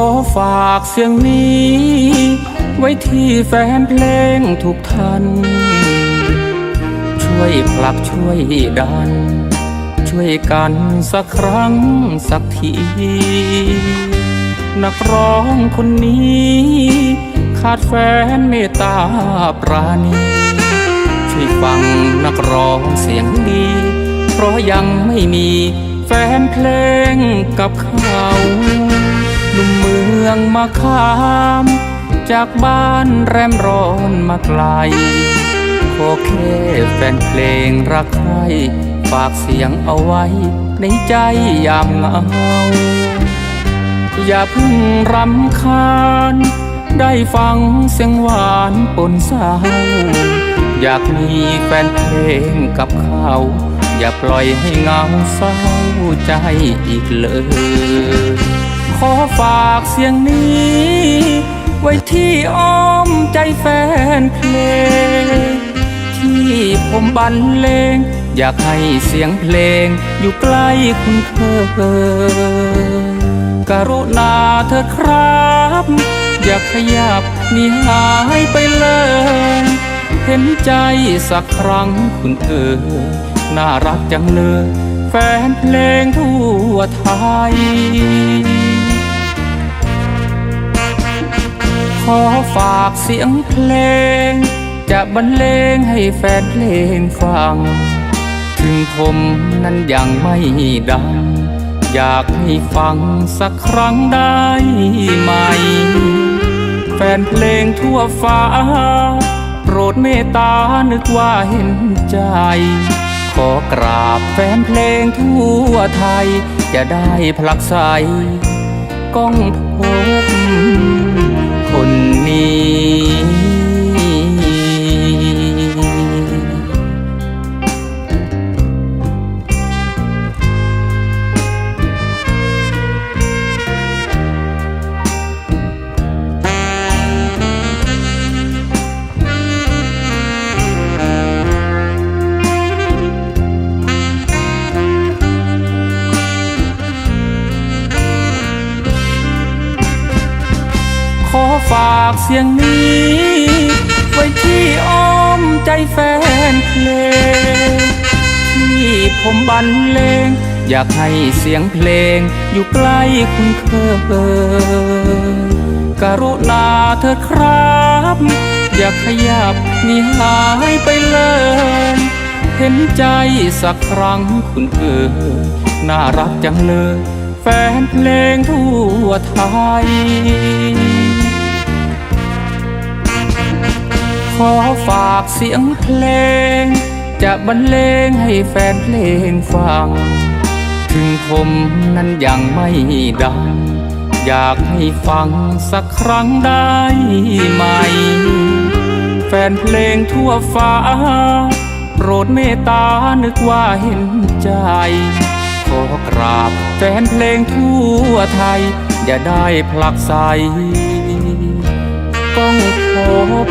อฝากเสียงนี้ ไว้ที่แฟนเพลงทุกท่าน ช่วยผลักช่วยดัน ช่วยกันสักครั้งสักที นักร้องคนนี้ ขาดแฟนเมตตาปราณีช่วยฟังนักร้องเสียงดี เพราะยังไม่มีแฟนเพลงกับเขา องมาขาม จากบ้านแรมร้อนมาไกลขอแค่แฟนเพลงรักใครฝากเสียงเอาไว้ ในใจยามเหงา อย่าเพึ่งรำคาญ ได้ฟังเสียงหวานปนเศร้า อยากมีแฟนเพลงกับเขาอย่าปล่อยให้เหงาเศร้าใจอีกเลย ขอฝากเสียงนี้ ไว้ที่อ้อมใจแฟนเพลง ที่ผมบรรเลง อยากให้เสียงเพลงอยู่ใกล้คุณเคยกรุณาเธอครับ อย่าขยับนี่หายไปเลย เห็นใจสักครั้งคุณเธอ น่ารักจังเลยแฟนเพลงทั่วไทย ขอฝากเสียงเพลง จะบรรเลงให้แฟนเพลงฟัง ถึงผมนั้นยังไม่ดัง อยากให้ฟังสักครั้งได้ไหม แฟนเพลงทั่วฟ้า โปรดเมตตานึกว่าเห็นใจ ขอกราบแฟนเพลงทั่วไทย จะได้ผลักใสก้องพบ นี้ากเสียงนี้ ไว้ที่อ้อมใจแฟนเพลง ที่ผมบรรเลง อยากให้เสียงเพลงอยู่ใกล้คุณเคยกรุณาเธอครับ อย่าขยับนี่หายไปเลยเห็นใจสักครั้งคุณเอ๋ยน่ารักจังเลย แฟนเพลงทั่วไทย ขอฝากเสียงเพลง จะบรรเลงให้แฟนเพลงฟัง ถึงผมนั้นยังไม่ดัง อยากให้ฟังสักครั้งได้ไหม แฟนเพลงทั่วฟ้า โปรดเมตตานึกว่าเห็นใจ ขอกราบแฟนเพลงทั่วไทย อย่าได้ผลักใสก้องพบ